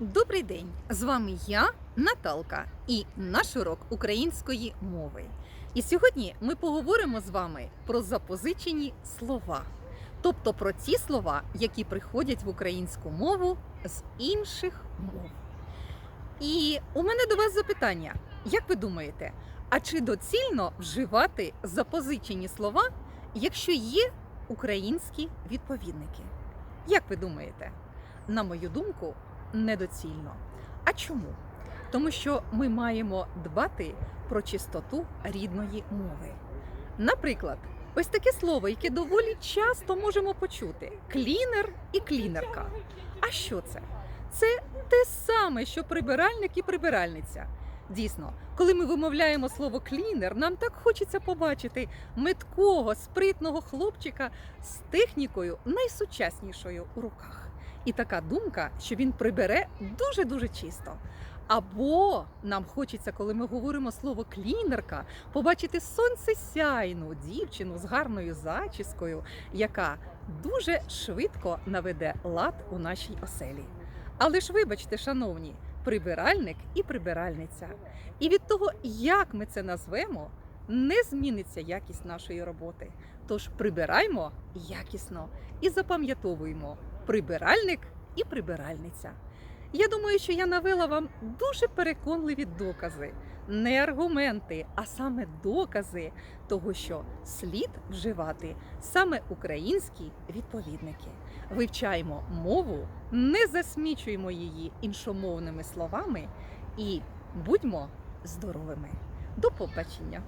Добрий день! З вами я, Наталка, і наш урок української мови. І сьогодні ми поговоримо з вами про запозичені слова, тобто про ті слова, які приходять в українську мову з інших мов. І у мене до вас запитання: як ви думаєте, а чи доцільно вживати запозичені слова, якщо є українські відповідники? Як ви думаєте? На мою думку, недоцільно. А чому? Тому що ми маємо дбати про чистоту рідної мови. Наприклад, ось таке слово, яке доволі часто можемо почути: клінер і клінерка. А що це? Це те саме, що прибиральник і прибиральниця. Дійсно, коли ми вимовляємо слово клінер, нам так хочеться побачити меткого, спритного хлопчика з технікою найсучаснішою у руках. І така думка, що він прибере дуже-дуже чисто. Або нам хочеться, коли ми говоримо слово клінерка, побачити сонцесяйну дівчину з гарною зачіскою, яка дуже швидко наведе лад у нашій оселі. Але ж вибачте, шановні, прибиральник і прибиральниця. І від того, як ми це назвемо, не зміниться якість нашої роботи. Тож прибираймо якісно і запам'ятовуємо прибиральник і прибиральниця. Я думаю, що я навела вам дуже переконливі докази, не аргументи, а саме докази того, що слід вживати саме українські відповідники. Вивчаємо мову, не засмічуємо її іншомовними словами і будьмо здоровими. До побачення!